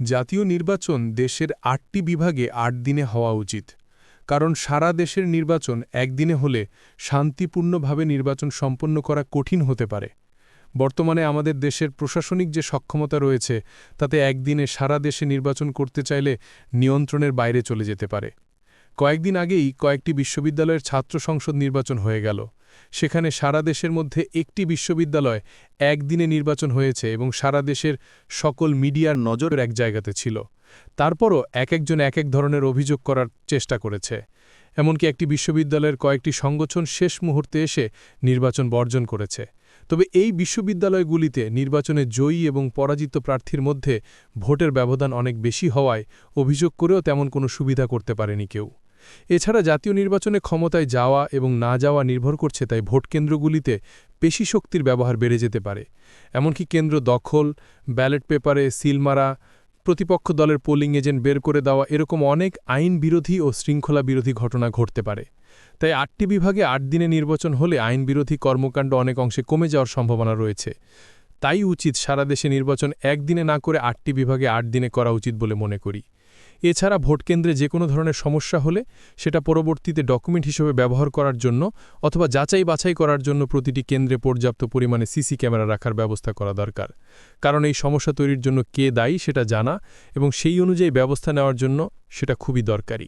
জাতীয় নির্বাচন দেশের আটটি বিভাগে আট দিনে হওয়া উচিত, কারণ সারা দেশের নির্বাচন একদিনে হলে শান্তিপূর্ণভাবে নির্বাচন সম্পন্ন করা কঠিন হতে পারে। বর্তমানে আমাদের দেশের প্রশাসনিক যে সক্ষমতা রয়েছে, তাতে একদিনে সারা দেশে নির্বাচন করতে চাইলে নিয়ন্ত্রণের বাইরে চলে যেতে পারে। কয়েকদিন আগেই কয়েকটি বিশ্ববিদ্যালয়ের ছাত্র সংসদ নির্বাচন হয়ে গেল। সেখানে সারা দেশের মধ্যে একটি বিশ্ববিদ্যালয় একদিনে নির্বাচন হয়েছে এবং সারা দেশের সকল মিডিয়ার নজর এক জায়গাতে ছিল। তারপরও এক একজন এক এক ধরনের অভিযোগ করার চেষ্টা করেছে। এমনকি একটি বিশ্ববিদ্যালয়ের কয়েকটি সংগঠন শেষ মুহূর্তে এসে নির্বাচন বর্জন করেছে। তবে এই বিশ্ববিদ্যালয়গুলিতে নির্বাচনে জয়ী এবং পরাজিত প্রার্থীর মধ্যে ভোটের ব্যবধান অনেক বেশি হওয়ায় অভিযোগ করেও তেমন কোনো সুবিধা করতে পারেনি কেউ। এছাড়া জাতীয় নির্বাচনে ক্ষমতায় যাওয়া এবং না যাওয়া নির্ভর করছে তাই ভোটকেন্দ্রগুলিতে পেশি শক্তির ব্যবহার বেড়ে যেতে পারে। এমনকি কেন্দ্র দখল, ব্যালট পেপারে সিলমারা প্রতিপক্ষ দলের পোলিং এজেন্ট বের করে দেওয়া এরকম অনেক আইন বিরোধী ও শৃঙ্খলা বিরোধী ঘটনা ঘটতে পারে। তাই আটটি বিভাগে আট দিনে নির্বাচন হলে আইন বিরোধী কর্মকাণ্ড অনেক অংশে কমে যাওয়ার সম্ভাবনা রয়েছে। তাই উচিত সারা দেশে নির্বাচন একদিনে না করে আটটি বিভাগে আট দিনে করা উচিত বলে মনে করি। এছাড়া ভোটকেন্দ্রে যে কোনো ধরনের সমস্যা হলে সেটা পরবর্তীতে ডকুমেন্ট হিসেবে ব্যবহার করার জন্য অথবা যাচাই বাছাই করার জন্য প্রতিটি কেন্দ্রে পর্যাপ্ত পরিমাণে সিসি ক্যামেরা রাখার ব্যবস্থা করা দরকার। কারণ এই সমস্যা তৈরির জন্য কে দায়ী সেটা জানা এবং সেই অনুযায়ী ব্যবস্থা নেওয়ার জন্য সেটা খুবই দরকারি।